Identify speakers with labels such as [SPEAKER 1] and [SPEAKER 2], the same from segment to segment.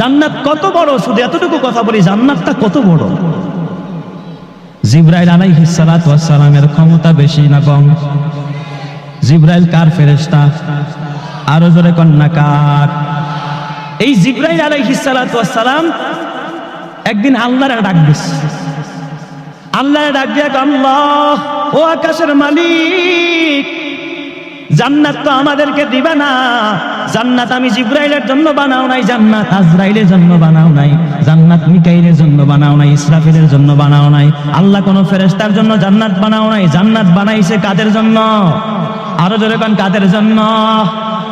[SPEAKER 1] জান্নাত কত বড়? শুধু এতটুকু কথা বলি, জান্নাতটা কত বড়? জিব্রাইল আলাইহিস সালাতু সালামের ক্ষমতা বেশি না কম? জিব্রাইল কার ফেরেশতা? আরও জোরে কন্যা কার এই জিব্রাইল আলাইহিস সালাতু সালাম একদিন আল্লাহর ডাক দিস আল্লাহ ডাক দিয়ে আল্লাহ, ও আকাশের মালিক জান্নাত তো আমাদেরকে দিবে না। জান্নাত আমি জিব্রাইলের জন্য বানাও নাই, জান্নাত আজরাইলের জন্য বানাও নাই, জান্নাত মিকাইলের জন্য বানাও নাই, ইসরাফিলের জন্য বানাও নাই। আল্লাহ কোন ফেরেস্তার জন্য জান্নাত বানাও নাই, জান্নাত বানাইছে কাদের জন্য? আরও জোরে কাদের জন্য?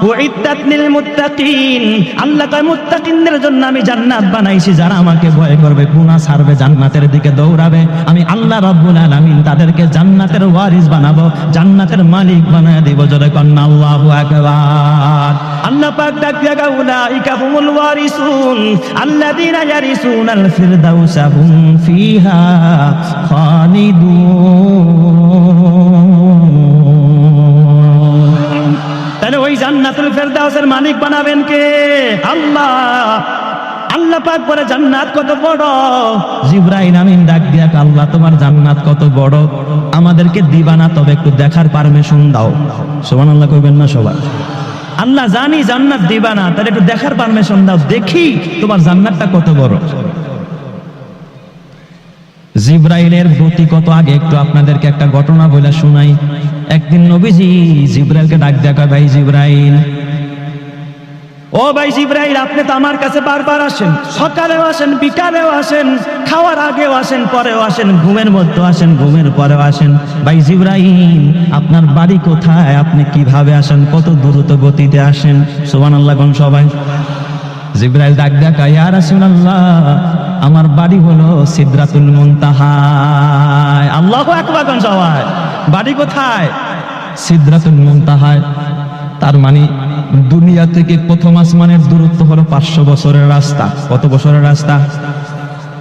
[SPEAKER 1] উইদ্দাত লিল মুত্তাকিন। আল্লাহ কয়, মুত্তাকিনদের জন্য আমি জান্নাত বানাইছি, যারা আমাকে ভয় করবে, গুনাহ ছাড়বে, জান্নাতের দিকে দৌড়াবে। আমি আল্লাহ রাব্বুল আলামিন তাদেরকে জান্নাতের ওয়ারিস বানাবো, জান্নাতের মালিক বানায় দেব, জোরে কন্না আল্লাহু আকবার। আল্লাহ পাক ডাক দিয়া, উলাইকা হুমুল ওয়ারিসুন, আল্লাযীনা ইয়ারিসুনাল ফিরদাউসা হুম ফিহা খালিদুন। ফেরদাউসের মালিক বানাবেন কে? আল্লাহ। আল্লাহ পাক বলে জান্নাত কত বড়? জিব্রাইল আমিন ডাক দিয়া আল্লাহ তোমার জান্নাত কত বড়? আমাদেরকে দিবা না তবে একটু দেখার পারমিশন দাও। সুবহানাল্লাহ কইবেন না সবাই। আল্লাহ জানি জান্নাত দিবা না তাহলে একটু দেখার পারমিশন দাও দেখি তোমার জান্নাতটা কত বড়। জিব্রাইলের গতি কত আগে একটু আপনাদেরকে একটা ঘটনা বলে শোনাই। একদিন নবীজি জিব্রাইলকে ডাক দেখা ভাই জিব্রাইল ও ভাই জিব্রাইল, আপনি তো আমার কাছে বারবার আসেন। সকালেও আসেন, বিকালেও আসেন, খাওয়ার আগেও আসেন, পরেও আসেন, ঘুমের মধ্যে আসেন, ঘুমের পরেও আসেন। ভাই জিব্রাইল, আপনার বাড়ি কোথায়? আপনি কীভাবে আসেন? কত দ্রুত গতিতে আসেন? সুবহানাল্লাহ, কোন সবাই? জিব্রাইল ডাক দেখা ইয়া রাসূলুল্লাহ, আমার বাড়ি হলো সিদরাতুল মুনতাহায়। আল্লাহু আকবার সবাই? বাড়ি কোথায়? সিদরাতুল মুনতাহায়। তার মানে দুনিয়া থেকে প্রথম আসমানের দূরত্ব হলো পাঁচশো বছরের রাস্তা। কত বছরের রাস্তা?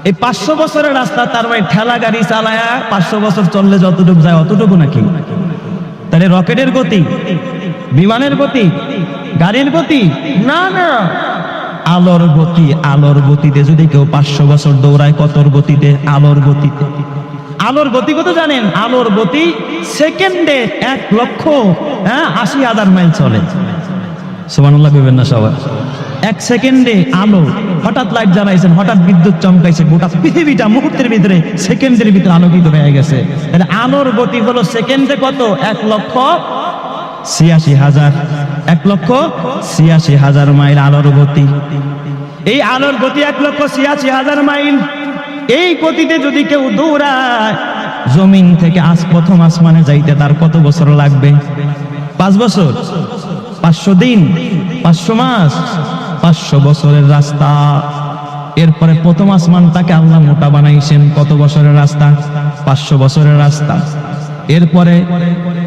[SPEAKER 1] এই পাঁচশো বছরের রাস্তা তার মানে ঠেলা গাড়ি চালায় পাঁচশো বছর চললে যতটুকু যায় অতটুকু নাকি? তাহলে রকেটের গতি, বিমানের গতি, গাড়ির গতি? না না। আলোর গতি, আলোর গতিতে যদি কেউ পাঁচশো বছর দৌড়ায়, কতর গতিতে? আলোর গতিতে। আলোর গতি কত জানেন? আলোর গতি সেকেন্ডে এক লক্ষ হ্যাঁ আশি হাজার মাইল চলে। সুবহানাল্লাহ কইবেন না সবাই। এক সেকেন্ডে আলো, হঠাৎ লাইট জ্বালাইছেন, হঠাৎ বিদ্যুৎ চমকাইছে, গোটা পৃথিবীটা মুহূর্তের ভিতরে, সেকেন্ডের ভিতরে আলোকিত হয়ে গেছে। তাহলে আলোর গতি হলো সেকেন্ডে কত? এক লক্ষ ছিয়াশি হাজার। এক লক্ষ ছিয়াশি হাজার মাইল আলোর গতি। এই আলোর গতি এক লক্ষ ছিয়াশি হাজার মাইল। এই গতিতে যদি কেউ দৌড়ায়, জমিন থেকে আজ প্রথম আসমানে যাইতে তার কত বছর লাগবে? পাঁচ বছর? পাঁচশো দিন? পাঁচশো মাস? পাঁচশো বছরের রাস্তা। এরপরে প্রথম আসমানটাকে আল্লাহ মোটা বানাইছেন। কত বছরের রাস্তা? পাঁচশো বছরের রাস্তা। এরপরে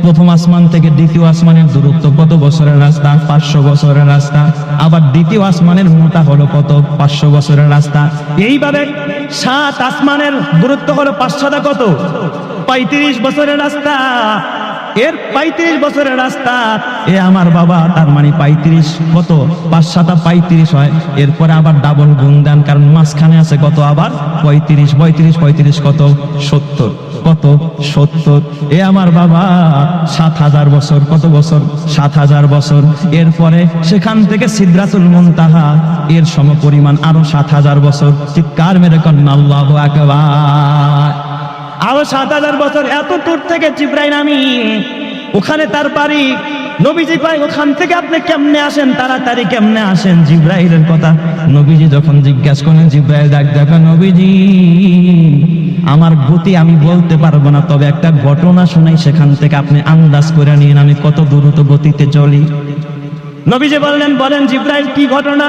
[SPEAKER 1] প্রথম আসমান থেকে দ্বিতীয় আসমানের দূরত্ব কত বছরের রাস্তা? পাঁচশো বছরের রাস্তা। আবার দ্বিতীয় আসমানের মোটা হলো কত? পাঁচশো বছরের রাস্তা। এইভাবে সাত আসমানের দূরত্ব হলো পাঁচশোটা কত? পঁয়ত্রিশ বছরের রাস্তা। এর পঁয়ত্রিশ বছরের রাস্তা। এ আমার বাবা, তার মানে পঁয়ত্রিশ কত? পাঁচ সাতা পঁয়ত্রিশ হয়। এরপরে আবার ডাবল গুণ দেন, কারণ মাঝখানে আছে কত আবার? পঁয়ত্রিশ পঁয়ত্রিশ পঁয়ত্রিশ কত? সত্তর। কত সত্তর? এ আমার বাবা, সাত হাজার বছর, কত বছর? সাত হাজার বছর। এরপরে সেখান থেকে সিদ্রাতুল মুনতাহা, এর সম পরিমাণ আরও সাত হাজার বছর। চিৎকার মেরে কন্যা, আল্লাহ আরও সাত হাজার বছর, এত দূর থেকে জিব্রাইল আমিন ওখানে তার বাড়ি। নবীজি ভাই ওখান থেকে আপনি কেমনে আসেন? তাড়াতাড়ি কেমনে আসেন? জিব্রাইলের কথা নবীজি যখন জিজ্ঞাসা করেন জিব্রাইল ডাক, দেখা নবীজি আমার গতি আমি বলতে পারব না, তবে একটা ঘটনা শোনাই সেখান থেকে আপনি আন্দাজ করে নিন আমি কত দ্রুত গতিতে চলি। নবীজি বললেন, বলেন জিব্রাইল, কি ঘটনা?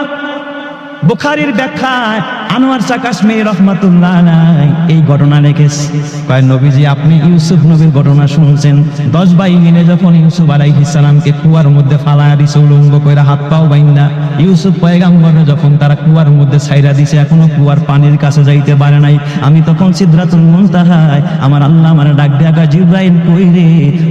[SPEAKER 1] বুখারির ব্যাখ্যায় আনোয়ার শাহ কাশ্মীর রহমাতুল্লাহ এই ঘটনা রেখেছে। কয়, নবীজি, আপনি ইউসুফ নবীর ঘটনা শুনছেন? দশ ভাই মিলে যখন ইউসুফ আলাইহিস সালামকে কুয়ার মধ্যে ফালায়া দিছে, উলঙ্গ কইরা হাত পাও বাইন্দা। ইউসুফ পয়গাম্বর যখন তারা কুয়ার মধ্যে ছাইরা দিছে, এখনও কুয়ার পানির কাছে যাইতে পারে নাই। আমি তখন সিদ্ধাতুল মুনতাহায়, আমার আল্লাহ আমার ডাক দেখা জিব্রাইল কই রে?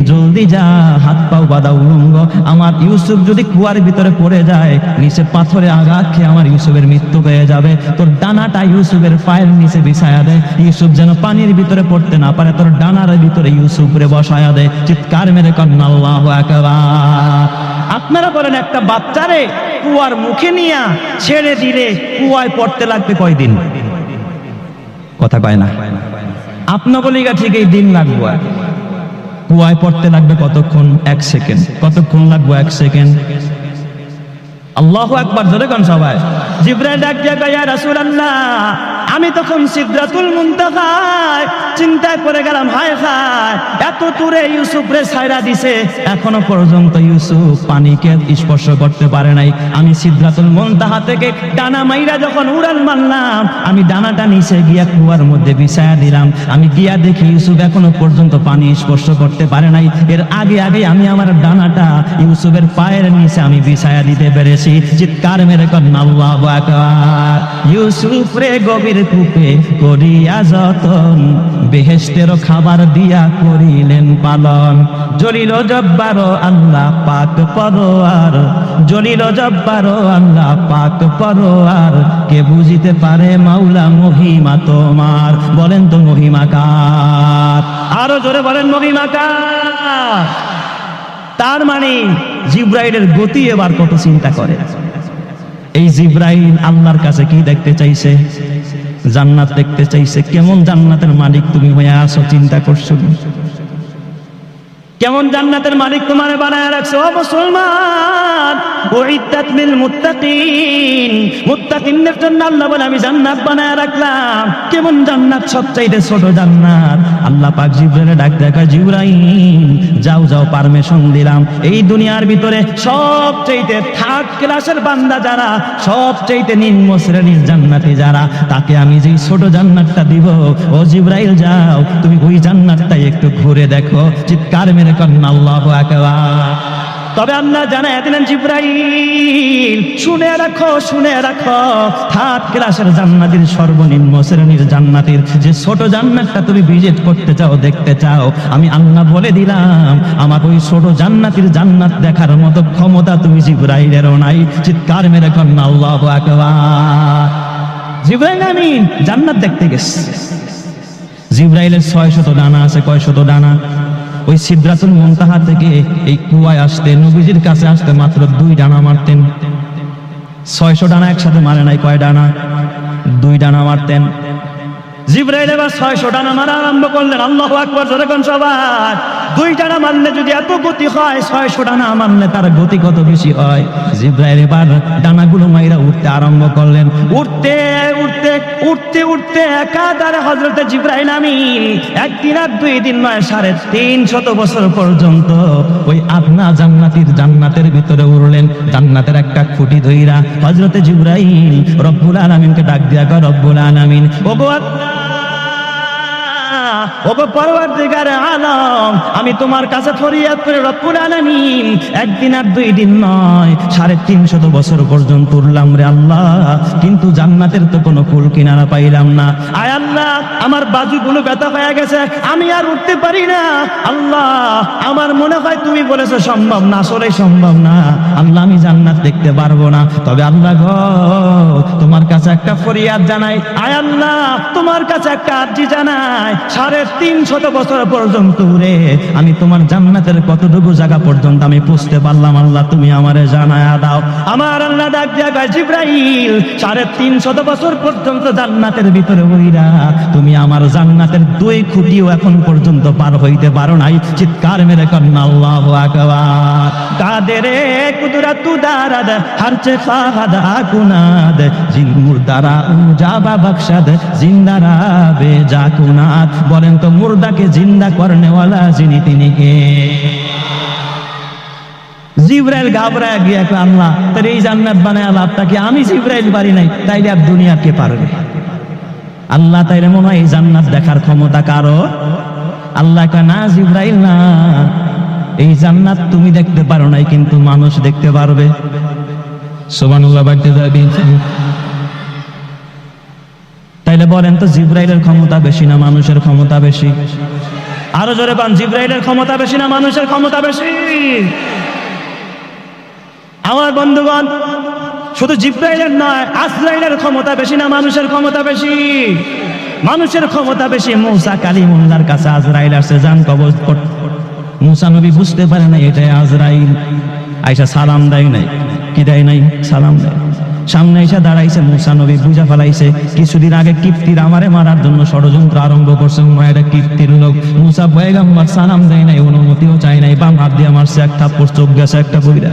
[SPEAKER 1] জলদি যা, হাত পাও বাঁধা উলঙ্গ। আমার ইউসুফ যদি কুয়ার ভিতরে পড়ে যায়, নিচে পাথরে আঘাত খেয়ে আমার ইউসুফের মৃত্যু হয়ে যাবে। তোর ডানাটা ইউসুফের পায়ের নিচে বিছায়া দেয়। ইউসুফ যেন পানির ভিতরে পড়তে না পারে, তোর ডানার ভিতরে ইউসুফ রে বসায়া দেয়। চিৎকার মেরে কন্যা আপনারা বলেন, একটা বাচ্চারে কুয়ার মুখে নিয়া ছেড়ে দিলে কুয়ায় পড়তে লাগবে কয়দিন? কথা কয় না। আপনার বলিগা ঠিক এই দিন লাগবো কুয়ায় পড়তে লাগবে কতক্ষণ? এক সেকেন্ড। কতক্ষণ লাগবে? এক সেকেন্ড। আল্লাহ একবার ধরে কোন সবাই? জিব্রাইল ডাক দিয়া রাসূলুল্লাহ আমি তখন সিদরাতুল মুনতাহায় চিন্তায় পড়ে গেলাম, হায় হায়, এত দূরে ইউসুফ রে ছাইরা দিছে। এখনও পর্যন্ত ইউসুফ পানিকে স্পর্শ করতে পারে নাই। আমি সিদরাতুল মুনতাহা থেকে ডানা মাইরা যখন উড়াল মারলাম, আমি ডানাটা নিচে গিয়া কুয়ার মধ্যে বিছায়া দিলাম। আমি গিয়া দেখি ইউসুফ এখনও পর্যন্ত পানি স্পর্শ করতে পারে নাই। এর আগে আগে আমি আমার ডানাটা ইউসুফের পায়ের নিচে আমি বিছায়া দিতে পেরেছি। চিৎকার মেরে কন্যা ইউসুফ রে গভীর কূপে করিয়া যতন, বেহেশতেরও খাবার দিয়া করিলেন পালন। জলিল জব্বার আল্লাহ পাক পরোয়ার, জলিল জব্বার আল্লাহ পাক পরোয়ার। কে বুঝিতে পারে মাওলা মহিমা তোমার? বলেন তো মহিমা কার? আরও জোরে বলেন মহিমা কার। তার মানে জিব্রাইলের গতি এবার কত চিন্তা করে। এই জিব্রাইল আল্লাহর কাছে কি দেখতে চাইছে? জান্নাত দেখতে চাইছে কেমন জান্নাতের মালিক তুমি হয়ে আসো চিন্তা করছ কেমন জান্নাতের মালিক তোমারে বানায় রাখছে? ও মুসলমান জন্য আল্লাহ বলে, আমি জান্নাত বানায় রাখলাম। কেমন জান্নাত? সবচাইতে ছোট জান্নাত। আল্লাহ পাক ডাক দেখা যাও যাও, পারমিশন দিলাম। এই দুনিয়ার ভিতরে সবচাইতে থার্ড ক্লাসের বান্দা যারা, সবচাইতে নিম্ন শ্রেণির জান্নাতি যারা, তাকে আমি যেই ছোট জান্নাতটা দিব, ও জিব্রাইল, যাও, তুমি ওই জান্নাতটাই একটু ঘুরে দেখো। চিৎকার মেরে কন্যা আল্লাহ তবে আল্লাহ জানাই দিলেন জিব্রাইল, শুনে রাখো শুনে রাখো থার্ড ক্লাসের জান্নাতের সর্বনিম্ন শ্রেণির জান্নাতের যে ছোট জান্নাতটা তুমি ভিজিট করতে চাও, দেখতে চাও, আমি আল্লাহ বলে দিলাম, আমার ওই ছোট জান্নাতের জান্নাত দেখার মতো ক্ষমতা তুমি জিব্রাইলেরও নাই। চিৎকার মেরে কন্যা আল্লাহ আকবার। জিব্রাইল আমিন, জান্নাত দেখতে গেছে। জিব্রাইলের ছয় শত ডানা আছে কয় শত ডানা? ওই সিদ্ধাতুল মুনতাহা থেকে এই কুয়ায় আসতে, নবীজির কাছে আসতে মাত্র দুই ডানা মারতেন। ছয়শো ডানা একসাথে মারে নাই কয় ডানা? দুই ডানা মারতেন। জিব্রাইল এবার ছয়শো ডানা মারা আরম্ভ করলেন। আল্লাহ আকবর যখন সবার দুই ডানা মারলে যদি এত গতি হয়, ছয়শো ডানা মারলে তার গতি কত বেশি হয়? জিব্রাইল এবার ডানাগুলো মাইরা উঠতে আরম্ভ করলেন। উঠতে উঠতে উঠতে উঠতে একাধারে হজরতে জিব্রাইল আমি একদিন আর দুই দিন নয়, সাড়ে তিন শত বছর পর্যন্ত ওই আপনা জান্নাতির জান্নাতের ভিতরে উড়লেন। জান্নাতের একটা খুঁটি ধইরা হজরতে জিব্রাইল রব্বুল আলামিনকে ডাক দিয়া রব্বুল আলামিন। ওগো আমি তোমার কাছে ফরিয়াদ করে একদিন আর দুই দিন নয়, সাড়ে তিনশত বছর পর্যন্ত উঠলাম রে আল্লাহ। কিন্তু জান্নাতের তো কোনো কুল কিনারা পাইলাম না। আয় আল্লাহ, আমার বাজুগুলো ব্যথা হয়ে গেছে, আমি আর উঠতে পারি না। আল্লাহ, আমার মনে হয় তুমি বলেছ সম্ভব না, আসলে সম্ভব না। আল্লাহ, আমি জান্নাত দেখতে পারব না। তবে আল্লাহ গো, তোমার কাছে একটা ফরিয়াদ জানাই। আয় আল্লাহ, তোমার কাছে একটা আর্জি জানাই। সাড়ে তিন বছর পর্যন্ত উড়ে আমি তোমার জান্নাতের কতটুকু জায়গা পর্যন্ত আমি পুষতে পারলাম আল্লাহ, তুমি আমারে জানায় দাও। আমার আল্লাহ ডাক সাড়ে তিন শত বছর পর্যন্ত জান্নাতের ভিতরে হইরা তুমি আমার জান্নাতের দুই খুঁটিও এখন পর্যন্ত পার হইতে পারো নাই। চিৎকার মেরে কন্যা, আল্লাহ আকবার। কাদের কুদরা তু দারাদ হারচে ফাহাদ, আকুনাদ উজাবা জিন্দারা বলেন তো মুর্দাকে জিন্দা করনেওয়ালা যিনি তিনি কে জিব্রাইল ঘাবড়ায় গিয়ে আল্লাহ তার এই জান্নাত বানায় লাভটা কি? আমি জিব্রাইল পারি নাই, তাইলে আর দুনিয়া কে পারবে? আল্লাহ তাইলে মনে হয় এই জান্নাত দেখার ক্ষমতা কারও? আল্লাহ কয়, না জিব্রাইল, না। এই জান্নাত তুমি দেখতে পারো নাই, কিন্তু মানুষ দেখতে পারবে। সুবহানাল্লাহ, বাড়তে যাবি। বলেন তো জিব্রাইলের ক্ষমতা বেশি না মানুষের ক্ষমতা বেশি? আরও জোরে পান জিব্রাইলের ক্ষমতা বেশি না মানুষের ক্ষমতা বেশি? আমার বন্ধুগণ, শুধু জিব্রাইলের নয় আজরাইলের ক্ষমতা বেশি না মানুষের ক্ষমতা বেশি? মানুষের ক্ষমতা বেশি মৌসা কালিমুল্লার কাছে আজরাইল আসছে, যান কবজ মুসা নবী বুঝতে পারে না এটাই আজরাইল। আইসা সালাম দেয় নাই, কি দেয় নাই? সালাম দেয় সামনে এসে দাঁড়াইছে মুসা নবী, বুঝা ফেলাইছে, কিছুদিন আগে কিপ্তির আমারে মারার জন্য ষড়যন্ত্র আরম্ভ করছে মায়েরা কিপ্তির লোক। মুসা বয়গাম্বার সালাম দেয় নাই, অনুমতিও চাই নাই, বাম হাত দিয়ে মারছে, এক থাপ্পড় চোখ গেছে, একটা বইরা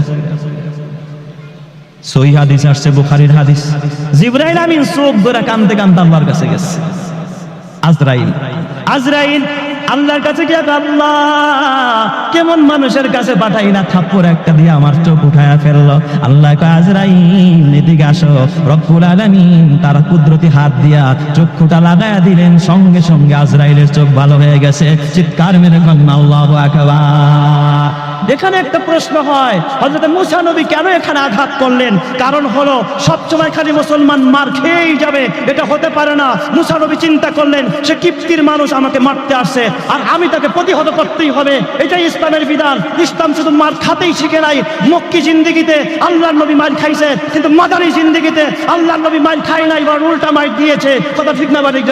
[SPEAKER 1] সই হাদিস আসছে, বুখারির হাদিস। জিব্রাইল আমিন চোখ ধরে কানতে কানতে আল্লাহর কাছে গেছে। আজরাইল। আজরাইল আল্লাহর কাছে কি আল্লাহ, কেমন মানুষের কাছে পাঠাই না? থাপ্পড় একটা দিয়ে আমার চোখ উঠায়া ফেলল। আল্লাহ আজরাইল, এদিকে আসো। রব্বুল আলামিন তারা কুদরতি হাত দিয়া চক্ষুটা লাগায়া দিলেন। সঙ্গে সঙ্গে আজরাইলের চোখ ভালো হয়ে গেছে। চিৎকার মেরে কন্যা আল্লাহ আকবার। এখানে একটা প্রশ্ন হয়, হযরত মুসা নবী কেন এখানে আঘাত করলেন? কারণ হলো সবসময় খালি মুসলমান মার খেয়েই যাবে, এটা হতে পারে না। মুসা নবী চিন্তা করলেন, সে কিপ্তির মানুষ আমাকে মারতে আসছে, আর আমি তাকে প্রতিহত করতেই হবে। এটাই ইসলামের বিধান। ইসলাম শুধু মার খাতেই শিখে নাই। মক্কি জিন্দিগিতে আল্লাহর নবী মার খাইছে, কিন্তু মাদারি জিন্দিগিতে আল্লাহর নবী মার খাই নাই বা উল্টা মার দিয়েছে। কথা ঠিক না বা ঠিক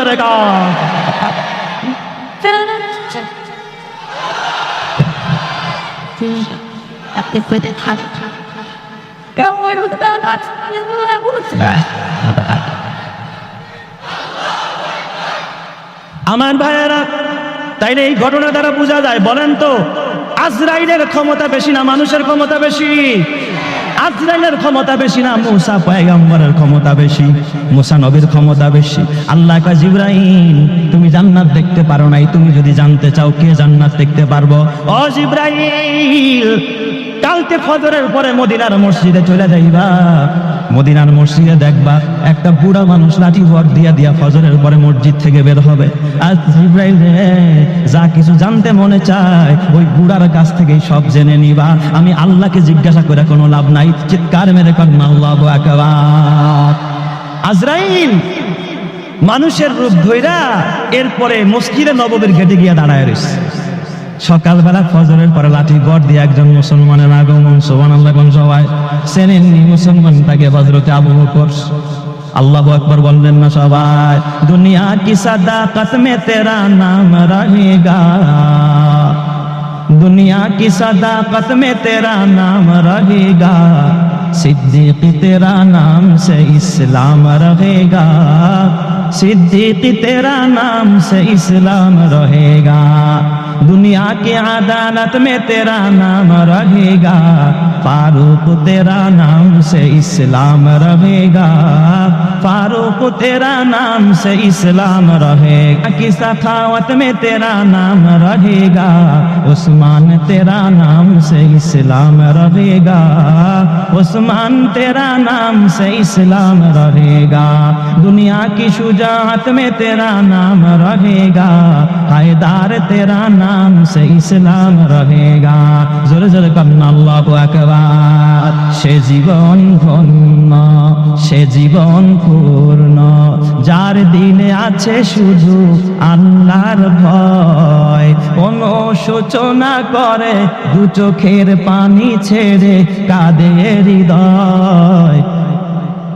[SPEAKER 1] জায়গা
[SPEAKER 2] আপনি পেতে থাক
[SPEAKER 1] আমার ভাইয়েরা, তাইলে এই ঘটনা দ্বারা বোঝা যায়, বলেন তো, আজরাইলের ক্ষমতা বেশি না মানুষের ক্ষমতা বেশি? আজরাইলের ক্ষমতা বেশি না, মুসা পয়গম্বরের ক্ষমতা বেশি, মুসা নবীর ক্ষমতা বেশি। আল্লাহ কা জিব্রাইল, তুমি জান্নাত দেখতে পারো নাই, তুমি যদি জানতে চাও কে জান্নাত দেখতে পারব? ও জিব্রাইল, কালকে ফজরের পরে মদিনার মসজিদে চলে যাইবা। মদিনার মসজিদে দেখবা একটা বুড়া মানুষ লাঠি ভর দিয়া দিয়া ফজরের পরে মসজিদ থেকে বের হবে। জিব্রাইল রে, যা কিছু জানতে মনে চায়, ওই বুড়ার কাছ থেকেই সব জেনে নিবা। আমি আল্লাহকে জিজ্ঞাসা করে কোনো লাভ নাই। চিৎকার মেরে কন্যা আল্লাহ আজরাইল, মানুষের রূপ ধইরা এরপরে মসজিদে নববীর ঘেটে গিয়া দাঁড়ায় রয়েছে সকালবেলা ফজরের পরে লাঠি গড় দিয়ে একজন মুসলমানের আগমন সোহান আল্লাহ সবাই সেনেননি মুসলমান তাকে হজরতে আবহ করস আল্লাহ আকবর বললেন না সবাই, দুনিয়া কি সাদা মে তেরা নাম রহেগা দুনিয়া কি সাদা মে তেরা নাম রহেগা সিদ্দিক তেরা নাম সে ইসলাম রহেগা সিদ্দিক তেরা নাম সে ইসলাম রহেগা दुनिया की अदालत में तेरा नाम रहेगा। फारूक तेरा नाम से इस्लाम रहेगा। फारूक तेरा नाम से इस्लाम रहेगा। की सखावत में तेरा नाम रहेगा। उस्मान तेरा नाम से इस्लाम रहेगा। उस्मान तेरा नाम से इस्लाम रहेगा। दुनिया की शुजात में तेरा नाम रहेगा। हैदार तेरा नाम से इस्लाम रहेगा जोर जोर करना अल्लाह আকবার সে জীবন ধন্য সে জীবন পূর্ণ যার দিনে আছে শুধু আল্লাহর ভয় কোন সূচনা করে দু চোখের পানি ছেড়ে কাঁদে হৃদয়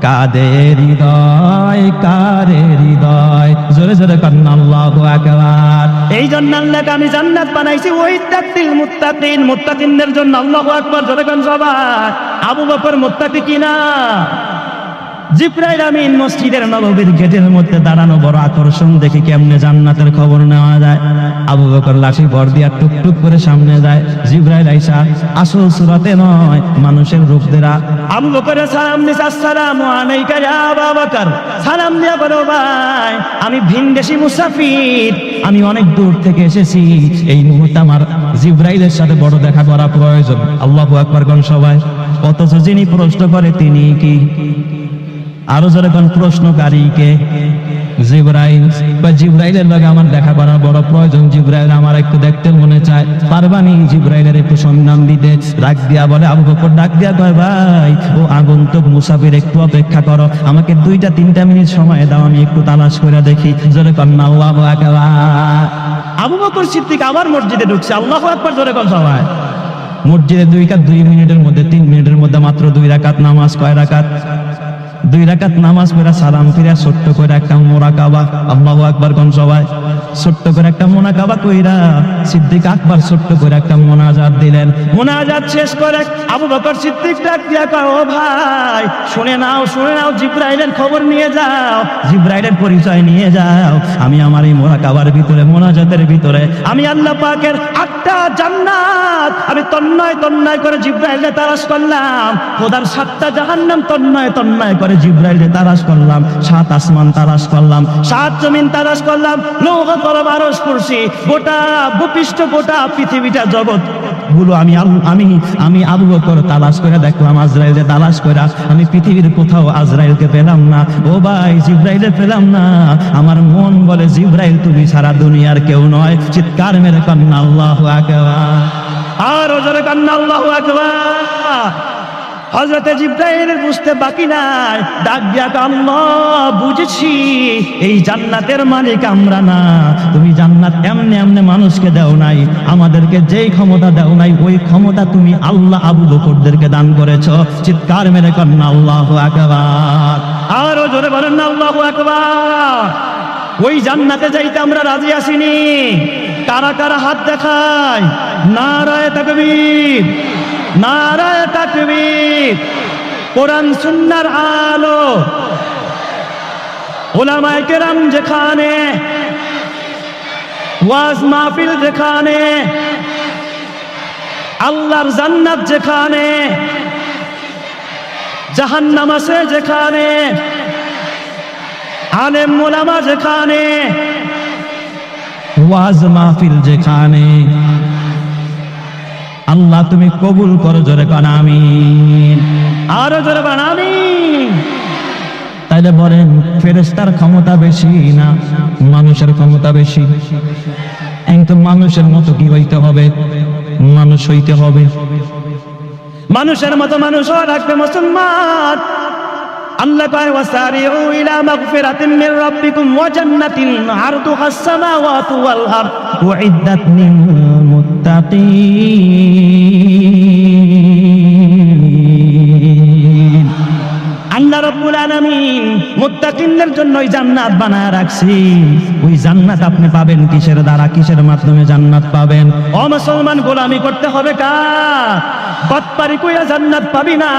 [SPEAKER 1] কাদে হৃদয় কারে হৃদয়? জোরে জোরে আল্লাহ আকবার। এই জন্য আল্লাহকে আমি জান্নাত বানাইছি ওই তাকতিল মুত্তাকিন। মুত্তাকিনদের জন্য আল্লাহু আকবার, জোরে কন সবাই। আবু বকর মুত্তাকি কিনা? জিব্রাইল আমিন মসজিদের নববীর গেটের মধ্যে দাঁড়ানো বড় আকর্ষণ দেখি কেমনে জান্নাতের খবর নেওয়া যায়। আবু বকর লাঠি ভর দিয়া টুকটুক করে সামনে যায়। জিব্রাইল আইসা, আসল সুরাতে নয়, মানুষের রূপ দেরা। আবু বকরের সালাম দিস, আসসালামু আলাইকা ইয়া আবু বকর। সালাম দিয়া বলো ভাই, আমি ভিনদেশি মুসাফির, আমি অনেক দূর থেকে এসেছি। এই মুহূর্তে আমার জিব্রাইলের সাথে বড় দেখা করা প্রয়োজন। আল্লাহু আকবার কোন সবাই। অথচ যিনি প্রশ্ন করে তিনি কি? আরও জোরে কোন প্রশ্নকারী কে জিব্রাইল। বা জিব্রাইলের লগে আমার দেখা করার বড় প্রয়োজন। জিব্রাইল আমার একটু দেখতে মনে চায়। পারবানি জিব্রাইলের একটু সন্ধান দিতে? ডাক দিয়া বলে, আবু বকর, ডাক দিয়া কয়, ভাই, ও আগন্তুক মুসাফির, একটু অপেক্ষা করো। আমাকে দুইটা, তিনটা মিনিট সময় দাও, আমি একটু তালাশ করে দেখি। জোরে কন্যা আবু আকবার। আবু বকর সিদ্দিক আবার মসজিদে ঢুকছে। আল্লাহু আকবার, জোরে কোন সবাই। মসজিদে দুই কাত, দুই মিনিটের মধ্যে, তিন মিনিটের মধ্যে মাত্র দুই রাকাত নামাজ, কয় রাকাত? দুই রাকাত নামাজ পড়া, সালাম ফিরা, ছোট্ট করে একটা মোরাকাবা। আল্লাহু আকবার কোন সবাই? ছোট্ট করে একটা মোনাকাবা কইরা সিদ্দিক আকবর ছোট্ট করে একটা মোনাজাত দিলেন। মোনাজাত শেষ করে আবু বকর সিদ্দিক ডাক দিয়া কয়, ও ভাই, শুনে নাও শুনে নাও, জিব্রাইলের খবর নিয়ে যাও, জিব্রাইলের পরিচয় নিয়ে যাও। আমি আমার এই মোনাকাবার ভিতরে, মোনাজাতের ভিতরে, আমি আল্লাহ পাকের আটটা জান্নাত, আমি তন্ময় তন্ময় করে জিব্রাইলে তালাশ করলাম। খোদার সাতটা জাহান্নাম তন্ময় তন্ময় করে জিব্রাইলে তালাশ করলাম, সাত আসমান তালাশ করলাম, সাত জমিন তালাশ করলাম লৌহ তরব আরস করছি, গোটা ভূপৃষ্ঠ, গোটা পৃথিবীটা জগৎ। গুলো আমি আমি আমি আবু বকর তালাশ করে দেখলাম আজরাইলে তালাশ করে আমি পৃথিবীর কোথাও আজরাইলকে পেলাম না। ও ভাই জিব্রাইলে পেলাম না। আমার মন বলে, জিব্রাইল, তুমি সারা দুনিয়ার কেউ নয়। চিৎকার মেরে কন্যা আল্লাহ আকবার। আর ওজরে কন্যা আল্লাহ আকবার। হজরতে জিব্রাইল বুঝতে বাকি নাই। ডাক দিয়া আল্লাহ, বুঝেছি। এই জান্নাতের মালিক আমরা না। তুমি জান্নাত এমনি এমনি মানুষকে দাও নাই। আমাদেরকে যেই ক্ষমতা দাও নাই, ওই ক্ষমতা তুমি আল্লাহ আবু বকরদেরকে দান করেছ। চিৎকার মেরে কন্যা আল্লাহ আকবার। আরও জোরে বলেন না, আল্লাহ আকবার। ওই জান্নাতে যাইতে আমরা রাজি আসিনি। কারা কারা হাত দেখায়? নারায় তাকবীর। নারায় তাকবীর, কোরআন, সুন্নার আলো। ওলামায়ে কেরাম যেখানে, ওয়াজ মাহফিল যেখানে, আল্লাহর জান্নাত যেখানে, জাহান্নাম আছে যেখানে, আলেম মোলামা যেখানে, ওয়াজ মাহফিল যেখানে। আল্লাহ তুমি কবুল করো জোরে কান, আমিন। আরও জোরে বান আমিন। তাইলে বলেন ফেরেস্তার ক্ষমতা বেশি না মানুষের ক্ষমতা বেশি? কিন্তু মানুষের মতো কি হইতে হবে? মানুষ হইতে হবে। মানুষের মতো মানুষ রাখবে মুসলমান। আল্লাহ কয়, ওয়াসারিউ ইলা মাগফিরাতিন মির রাব্বিকুম ওয়া জান্নাতিন আরদুহা আস-সামাওয়াতু ওয়াল আরদ মুত্তাকিন। আল্লাহ রাব্বুল আলামিন মুত্তাকিনদের জন্য ওই জান্নাত বানায় রাখছি। ওই জান্নাত আপনি পাবেন কিসের দ্বারা? কিসের মাধ্যমে জান্নাত পাবেন? ও মুসলমান গোলামি করতে হবে কার বাটপারি কইরা জান্নাত পাবি না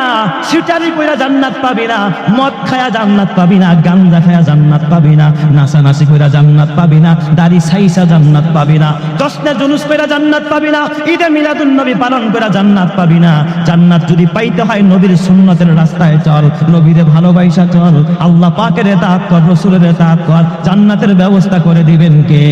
[SPEAKER 1] সিটারি কইরা জান্নাত পাবি না, মদ খায়া জান্নাত পাবি না, গাঞ্জা খায়া জান্নাত পাবি না, নাচানাচি কইরা জান্নাত পাবি না, দাড়ি সাইসা জান্নাত পাবি না দশটা জুলুস কইরা জান্নাত পাবি না, ঈদে মিলাদুন নবী পালন কইরা জান্নাত পাবি না। জান্নাত যদি পাইতে হয় নবীর সুন্নতের রাস্তায় চল, নবীরে ভালোবাসা চল, আল্লাহ পাকের তাৎকর কর রসুলের তাৎকর কর জান্নাতের ব্যবস্থা করে দিবেন কে?